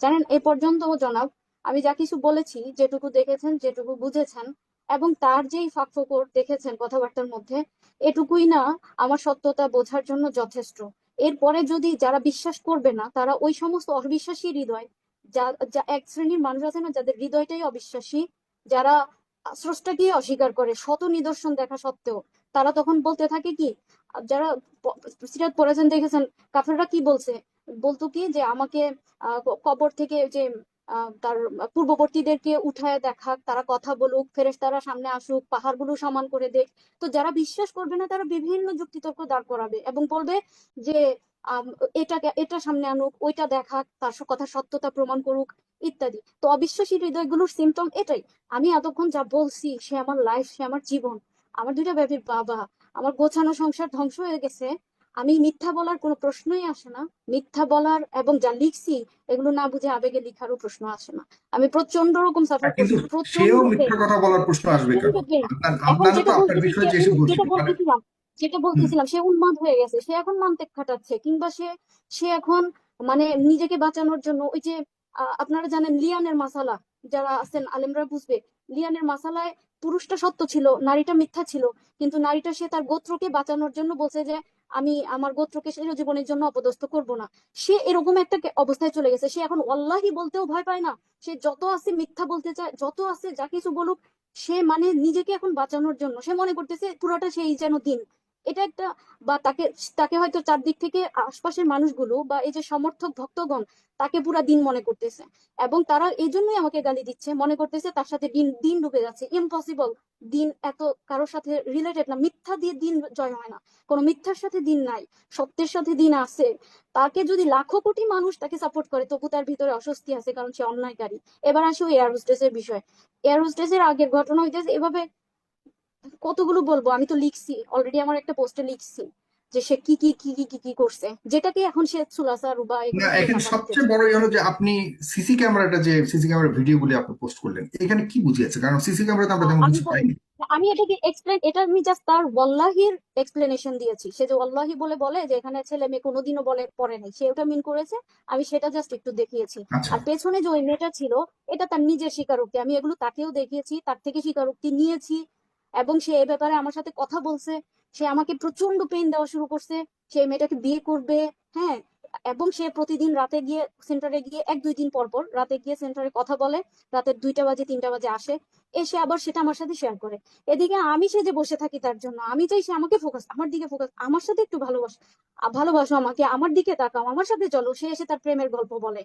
জানেন এ পর্যন্ত জনাব, আমি যা কিছু বলেছি, যেটুকু দেখেছেন, যেটুকু বুঝেছেন, এবং তার যেই ফাঁকফোকর দেখেছেন কথাবার্তার মধ্যে, এটুকুই না আমার সত্যতা বোঝার জন্য যথেষ্ট। এরপরে যদি যারা বিশ্বাস করবে না, তারা ওই সমস্ত অবিশ্বাসী হৃদয়, যা এক শ্রেণির মানুষ আছে না, যাদের হৃদয়টাই অবিশ্বাসী, যারা স্রষ্টাকে অস্বীকার করে, শত নিদর্শন দেখা সত্ত্বেও, তারা তখন বলতে থাকে কি, যারা সিরাত পড়েছেন, দেখেছেন, কাফেররা কি বলছে? বলতো কি যে আমাকে কবর থেকে যে তার পূর্ববর্তীদেরকে উঠায় দেখাক, তারা কথা বলুক, ফেরেশতারা সামনে আসুক, পাহাড়গুলো সমান করে দেখ। তো যারা বিশ্বাস করবে না, তারা বিভিন্ন যুক্তিতর্ক দাঁড় করাবে এবং বলবে যে এটাকে এটা সামনে আনুক, ওইটা দেখাক, তার কথা সত্যতা প্রমাণ করুক, ইত্যাদি। তো অবিশ্বাসী হৃদয়গুলোর সিমটম এটাই। আমি এতক্ষণ যা বলছি, সে আমার লাইফ সে আমার জীবন। আমার দুইটা বেবির বাবা, আমার গোছানো সংসার ধ্বংস হয়ে গেছে। আমি মিথ্যা বলার কোনো প্রশ্নই আসে না। মিথ্যা বলার এবং যা লিখছি এগুলো না বুঝে আবেগে লিখারও প্রশ্ন আসে না। আমি প্রচণ্ড রকম সাফার করছি সেও মিথ্যা কথা বলার প্রশ্ন আসবে যেটা বলতেছিলাম যেটা বলতেছিলাম সে উন্মাদ হয়ে গেছে সে এখন মানতেক খাটাচ্ছে কিংবা সে সে এখন মানে নিজেকে বাঁচানোর জন্য ওই যে আপনারা জানেন লিয়ানের মাসালা যারা আছেন আলেমরা বুঝবে, লিয়ানের মাসালায় পুরুষটা সত্য ছিল, নারীটা মিথ্যা ছিল, কিন্তু নারীটা সে তার গোত্রকে বাঁচানোর জন্য বলছে যে, আমি আমার গোত্রকে সে জীবনের জন্য অপদস্থ করব না। সে এরকম একটা অবস্থায় চলে গেছে। সে এখন ওয়াল্লাহি বলতেও ভয় পায় না। সে যত আছে মিথ্যা বলতে চায়, যত আছে যা কিছু বলুক, সে মানে নিজেকে এখন বাঁচানোর জন্য। সে মনে করতেছে পুরোটা সেই যেন দিন। এটা একটা বা তাকে তাকে হয়তো চারদিক থেকে আশপাশের মানুষগুলো বা এই যে সমর্থক ভক্তগণ, তাকে পুরা দিন মনে করতেছে। এবং তারা এই জন্যই আমাকে গালি দিচ্ছে, মনে করতেছে তার সাথে দিন দিন ডুবে যাচ্ছে। ইম্পসিবল দিন এত কারোর সাথে রিলেটেড না। মিথ্যা দিয়ে দিন জয় হয় না। কোনো মিথ্যার সাথে দিন নাই। সত্যের সাথে দিন আছে। তাকে যদি লাখো কোটি মানুষ তাকে সাপোর্ট করে, তবু তার ভিতরে অস্বস্তি আছে কারণ সে অন্যায়কারী। এবার আসি ওই এয়ার হোস্টেসের বিষয়। এয়ার হোস্টেসের আগের ঘটনা হইতেছে এভাবে কতগুলো বলব? আমি তো লিখছি। অলরেডি আমার একটা পোস্টে লিখছি যে সে কি কি কি কি কি কি করছে। যেটাকে এখন সে সুলাসা রুবা না এখানে সবচেয়ে বড় হলো যে আপনি সিসি ক্যামেরাটা যে সিসি ক্যামেরা ভিডিওগুলি আপনি পোস্ট করলেন এখানে কি বুঝিয়েছে? কারণ সিসি ক্যামেরাতে আমরা তেমন কিছু পাইনি। আমি এটাকে এক্সপ্লেন এটা আমি জাস্ট তার ওয়াল্লাহির এক্সপ্লেনেশন দিয়েছি। সে যে ওয়াল্লাহি বলে বলে যে এখানে ছেলে মেয়ে কোনোদিনও বলে পড়ে নাই। সে ওটা মিন করেছে। আমি সেটা জাস্ট একটু দেখিয়েছি। আচ্ছা। আর পেছনে যে ওই মেয়েটা ছিল এটা তার নিজের স্বীকারোক্তি। আমি এগুলো তাকেও দেখিয়েছি তার থেকে স্বীকারোক্তি নিয়েছি। এবং সে এই ব্যাপারে আমার সাথে কথা বলছে। সে আমাকে প্রচণ্ড পেইন দেওয়া শুরু করছে। সে মেয়েটাকে বিয়ে করবে হ্যাঁ? এবং সে প্রতিদিন রাতে গিয়ে সেন্টারে গিয়ে এক দুই দিন পর পর রাতে গিয়ে সেন্টারে কথা বলে, রাতের দুইটা বাজে, তিনটা বাজে আসে। এসে আবার সেটা আমার সাথে শেয়ার করে। এদিকে আমি সে যে বসে থাকি তার জন্য, আমি চাই সে আমাকে ফোকাস আমার দিকে ফোকাস আমার সাথে একটু ভালোবাসো ভালোবাসো আমাকে, আমার দিকে তাকাও, আমার সাথে চলো। সে এসে তার প্রেমের গল্প বলে।